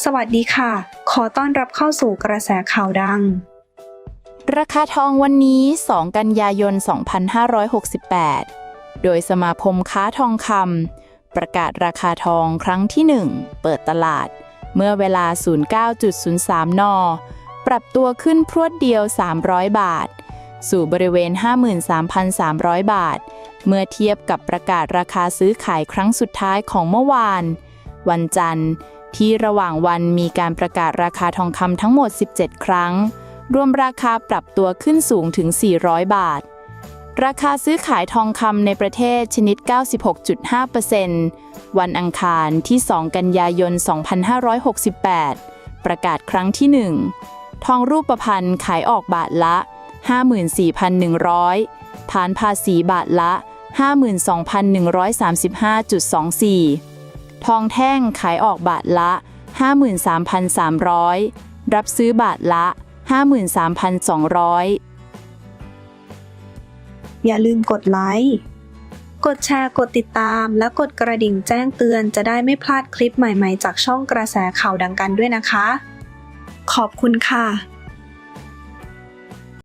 สวัสดีค่ะ ขอต้อนรับเข้าสู่กระแสข่าวดัง ราคาทองวันนี้ 2 กันยายน 2568 โดยสมาคมค้าทองคำประกาศราคาทองครั้งที่ 1 เปิดตลาด เมื่อเวลา 09.03 น ปรับตัวขึ้นพรวดเดียว 300 บาท สู่บริเวณ 53,300 บาท เมื่อเทียบกับประกาศราคาซื้อขายครั้งสุดท้ายของเมื่อวาน วันจันทร์ ที่ระหว่างวันมีการประกาศราคาทองคำทั้งหมด 17 ครั้ง รวมราคาปรับตัวขึ้นสูงถึง 400 บาท ราคาซื้อขายทองคำในประเทศชนิด 96.5%วันอังคารที่ 2 กันยายน 2568 ประกาศครั้งที่ 1 ทองรูปประพรรณขายออกบาทละ 54,100ฐานภาษีบาทละ 52,135.24 ทองแท่งขายออกบาทละ 53,300 รับซื้อบาทละ 53,200 อย่าลืมกดไลค์ กดแชร์ กดติดตาม และกดกระดิ่งแจ้งเตือนจะได้ไม่พลาดคลิปใหม่ๆ จากช่องกระแสข่าวดังกันด้วยนะคะ ขอบคุณค่ะ